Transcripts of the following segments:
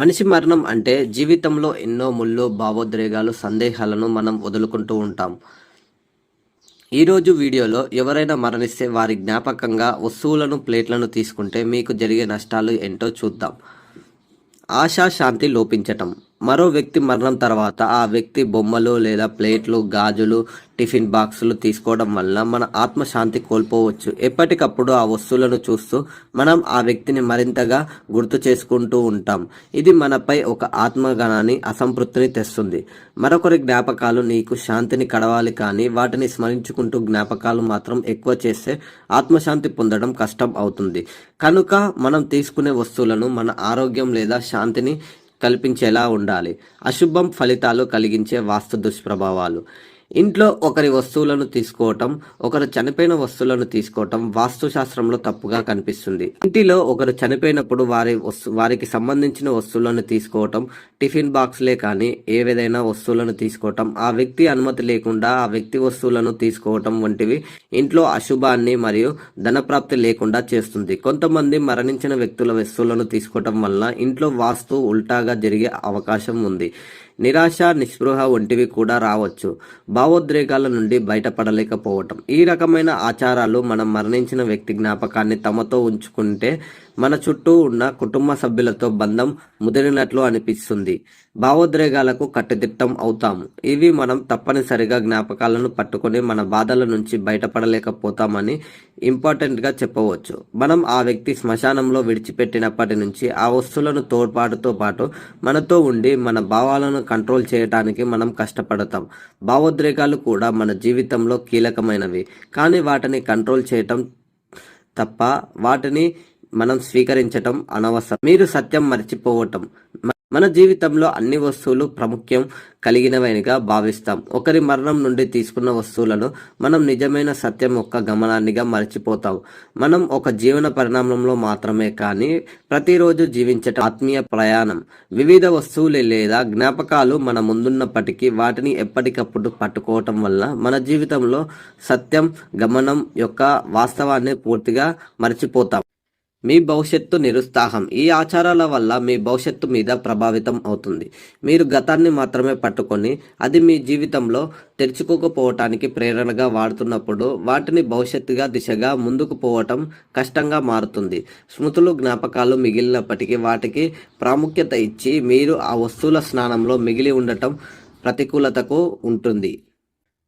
మనిషి మరణం అంటే జీవితంలో ఎన్నో ముళ్ళు భావోద్రేగాలు సందేహాలను మనం వదులుకుంటూ ఉంటాం. ఈరోజు వీడియోలో ఎవరైనా మరణిస్తే వారి జ్ఞాపకంగా వస్తువులను ప్లేట్లను తీసుకుంటే మీకు జరిగే నష్టాలు ఏంటో చూద్దాం. ఆశా శాంతి లోపించటం. మరో వ్యక్తి మరణం తర్వాత ఆ వ్యక్తి బొమ్మలు లేదా ప్లేట్లు గాజులు టిఫిన్ బాక్సులు తీసుకోవడం వల్ల మన ఆత్మశాంతి కోల్పోవచ్చు. ఎప్పటికప్పుడు ఆ వస్తువులను చూస్తూ మనం ఆ వ్యక్తిని మరింతగా గుర్తు చేసుకుంటూ ఉంటాం. ఇది మనపై ఒక ఆత్మగణాన్ని అసంతృప్తిని తెస్తుంది. మరొకరి జ్ఞాపకాలు నీకు శాంతిని కడవాలి కానీ వాటిని స్మరించుకుంటూ జ్ఞాపకాలు మాత్రం ఎక్కువ చేస్తే ఆత్మశాంతి పొందడం కష్టం అవుతుంది. కనుక మనం తీసుకునే వస్తువులను మన ఆరోగ్యం లేదా శాంతిని కల్పించేలా ఉండాలి. అశుభం ఫలితాలు కలిగించే వాస్తు దుష్ప్రభావాలు. ఇంట్లో ఒకరి వస్తువులను తీసుకోవటం ఒకరు చనిపోయిన వస్తువులను తీసుకోవటం వాస్తుశాస్త్రంలో తప్పుగా కనిపిస్తుంది. ఇంటిలో ఒకరు చనిపోయినప్పుడు వారి వస్తు వారికి సంబంధించిన వస్తువులను తీసుకోవటం టిఫిన్ బాక్స్లే కానీ ఏవేదైనా వస్తువులను తీసుకోవటం ఆ వ్యక్తి అనుమతి లేకుండా ఆ వ్యక్తి వస్తువులను తీసుకోవటం వంటివి ఇంట్లో అశుభాన్ని మరియు ధనప్రాప్తి లేకుండా చేస్తుంది. కొంతమంది మరణించిన వ్యక్తుల వస్తువులను తీసుకోవటం వల్ల ఇంట్లో వాస్తు ఉల్టాగా జరిగే అవకాశం ఉంది. నిరాశ నిస్పృహ వంటివి కూడా రావచ్చు. భావోద్రేకాల నుండి బయటపడలేకపోవటం. ఈ రకమైన ఆచారాలు మనం మరణించిన వ్యక్తి జ్ఞాపకాన్ని తమతో ఉంచుకుంటే మన చుట్టూ ఉన్న కుటుంబ సభ్యులతో బంధం ముదిరినట్లు అనిపిస్తుంది. భావోద్రేగాలకు కట్టుదిట్టం అవుతాము. ఇవి మనం తప్పనిసరిగా జ్ఞాపకాలను పట్టుకొని మన బాధల నుంచి బయటపడలేకపోతామని ఇంపార్టెంట్గా చెప్పవచ్చు. మనం ఆ వ్యక్తి శ్మశానంలో విడిచిపెట్టినప్పటి నుంచి ఆ వస్తువులను తోడ్పాటుతో పాటు మనతో ఉండి మన భావాలను కంట్రోల్ చేయడానికి మనం కష్టపడతాం. భావోద్రేగాలు కూడా మన జీవితంలో కీలకమైనవి. కానీ వాటిని కంట్రోల్ చేయటం తప్ప వాటిని మనం స్వీకరించటం అనవసరం. మీరు సత్యం మర్చిపోవటం. మన జీవితంలో అన్ని వస్తువులు ప్రాముఖ్యం కలిగినవనిగా భావిస్తాం. ఒకరి మరణం నుండి తీసుకున్న వస్తువులను మనం నిజమైన సత్యం యొక్క గమనాన్నిగా మర్చిపోతాం. మనం ఒక జీవన పరిణామంలో మాత్రమే కానీ ప్రతిరోజు జీవించటం ఆత్మీయ ప్రయాణం. వివిధ వస్తువులు లేదా జ్ఞాపకాలు మన ముందున్నప్పటికీ వాటిని ఎప్పటికప్పుడు పట్టుకోవటం వల్ల మన జీవితంలో సత్యం గమనం యొక్క వాస్తవాన్ని పూర్తిగా మర్చిపోతాం. మీ భవిష్యత్తు నిరుత్సాహం. ఈ ఆచారాల వల్ల మీ భవిష్యత్తు మీద ప్రభావితం అవుతుంది. మీరు గతాన్ని మాత్రమే పట్టుకొని అది మీ జీవితంలో తెరుచుకోకపోవటానికి ప్రేరణగా వాడుతున్నప్పుడు వాటిని భవిష్యత్తుగా దిశగా ముందుకు పోవటం కష్టంగా మారుతుంది. స్మృతులు జ్ఞాపకాలు మిగిలినప్పటికీ వాటికి ప్రాముఖ్యత ఇచ్చి మీరు ఆ వస్తువుల స్నానంలో మిగిలి ఉండటం ప్రతికూలతకు ఉంటుంది.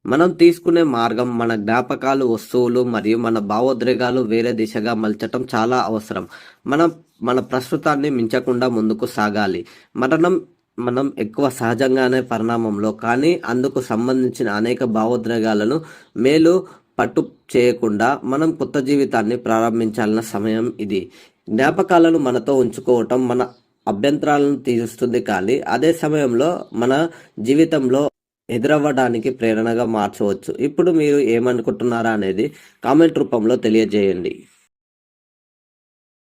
మనం తీసుకునే మార్గం మన జ్ఞాపకాలు వస్తువులు మరియు మన భావోద్రేగాలు వేరే దిశగా మలచటం చాలా అవసరం. మనం మన ప్రస్తుతాన్ని మించకుండా ముందుకు సాగాలి. మరణం మనం ఎక్కువ సహజంగానే పరిణామంలో కానీ అందుకు సంబంధించిన అనేక భావోద్రేగాలను మేలు పట్టు చేయకుండా మనం కొత్త జీవితాన్ని ప్రారంభించాలన్న సమయం ఇది. జ్ఞాపకాలను మనతో ఉంచుకోవటం మన అభ్యంతరాలను తీరుస్తుంది కానీ అదే సమయంలో మన జీవితంలో ఎదురవ్వడానికి ప్రేరణగా మార్చవచ్చు. ఇప్పుడు మీరు ఏమనుకుంటున్నారా అనేది కామెంట్ రూపంలో తెలియజేయండి.